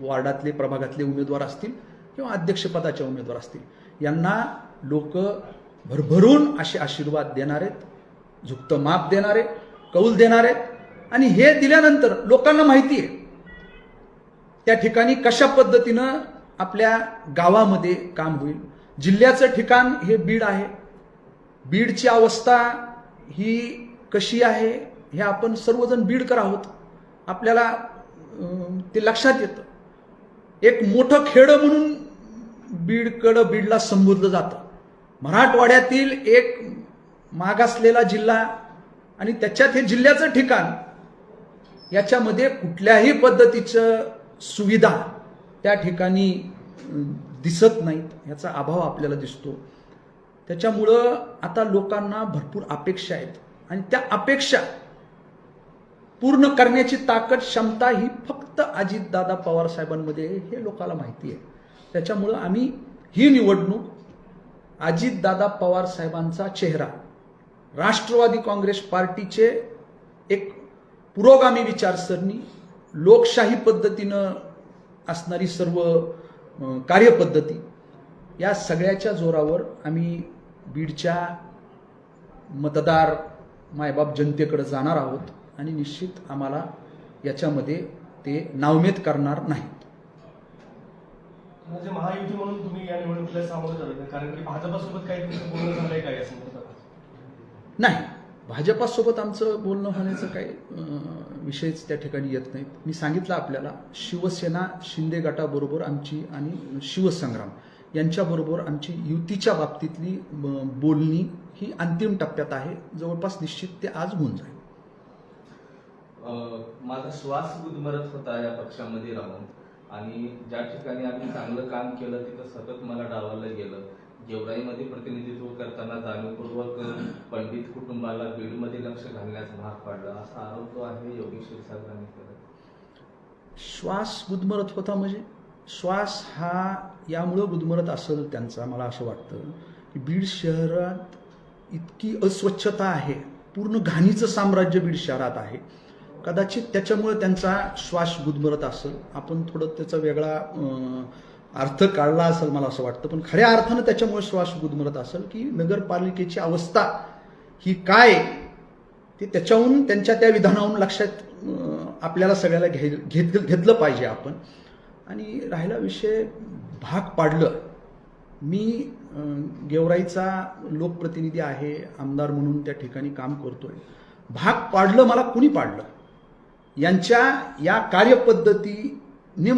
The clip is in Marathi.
वार्डातले प्रभागातले उमेदवार असतील किंवा अध्यक्षपदाचे उमेदवार असतील यांना लोक भरभरून असे आशीर्वाद देणार आहेत झुकतं माप देणारे कौल देणार आहेत आणि हे दिल्यानंतर लोकांना माहिती आहे त्या ठिकाणी कशा पद्धतीनं आपल्या गावामध्ये काम होईल. जिल्ह्याचं ठिकाण हे बीड आहे. बीडची अवस्था ही कशी आहे हे आपण सर्वजण बीडकर आहोत. आपल्याला ते लक्षात येतं. एक मोठं खेडं म्हणून बीडकडं बीडला संबोधलं जातं. मराठवाड्यातील एक मागासलेला जिल्हा आणि त्याच्यात हे जिल्ह्याचं ठिकाण याच्यामध्ये कुठल्याही पद्धतीचं सुविधा त्या ठिकाणी दिसत नाहीत याचा अभाव आपल्याला दिसतो. त्याच्यामुळं आता लोकांना भरपूर अपेक्षा आहेत. आणि त्या अपेक्षा पूर्ण करण्याची ताकद क्षमता ही फक्त अजितदादा पवार साहेबांमध्ये हे लोकांना माहिती आहे. त्याच्यामुळं आम्ही ही निवडणूक अजितदादा पवार साहेबांचा चेहरा राष्ट्रवादी काँग्रेस पार्टीचे एक पुरोगामी विचारसरणी लोकशाही पद्धतीनं असणारी सर्व कार्यपद्धती या सगळ्याच्या जोरावर आम्ही बीडच्या मतदार मायबाप जनतेकडे जाणार आहोत आणि निश्चित आम्हाला याच्यामध्ये ते नावमेद करणार नाहीत. म्हणजे महायुती म्हणून तुम्ही या निवडणुकीला सामोरं जात नाही कारण की भाजपासोबत काही तुमचं बोलणं झालंय का या संदर्भात? नाही. भाजपासोबत आमचं बोलणं होण्याचं काही विषयच त्या ठिकाणी येत नाहीत. मी सांगितलं आपल्याला शिवसेना शिंदे गटाबरोबर आमची आणि शिवसंग्राम यांच्याबरोबर आमची युतीच्या बाबतीतली बोलणी ही अंतिम टप्प्यात आहे. जवळपास निश्चित ते आज होऊन जाईल. माझा श्वास गुदमरत होता या पक्षामध्ये राहून. आणि ज्या ठिकाणी आम्ही चांगलं काम केलं तिथं सतत मला डावललं गेलं. गेवराईमध्ये प्रतिनिधित्व करताना जाणीवपूर्वक पंडित कुटुंबाला बीडमध्ये लक्ष घालण्यास भाग पाडला असा आरोप तो आहे योगेश क्षीरसागरांनी केला श्वास गुदमरत होता म्हणजे? श्वास हा यामुळं गुदमरत असेल त्यांचा मला असं वाटतं. की बीड शहरात इतकी अस्वच्छता आहे. पूर्ण घाणीचं साम्राज्य बीड शहरात आहे. कदाचित त्याच्यामुळे त्यांचा श्वास गुदमरत असेल. आपण थोडं त्याचा वेगळा अर्थ काढला असेल मला असं वाटतं. पण खऱ्या अर्थानं त्याच्यामुळे श्वास गुदमरत असेल की नगरपालिकेची अवस्था ही काय ते त्याच्याहून त्यांच्या त्या विधानाहून लक्षात आपल्याला सगळ्याला घे घेत घेतलं पाहिजे आपण. आणि राहिला विषय भाग पाडलं. मी गेवराईचा लोकप्रतिनिधी आहे आमदार म्हणून त्या ठिकाणी काम करतोय. भाग पाडलं मला कुणी पाडलं? यांच्या या कार्यपद्धतीने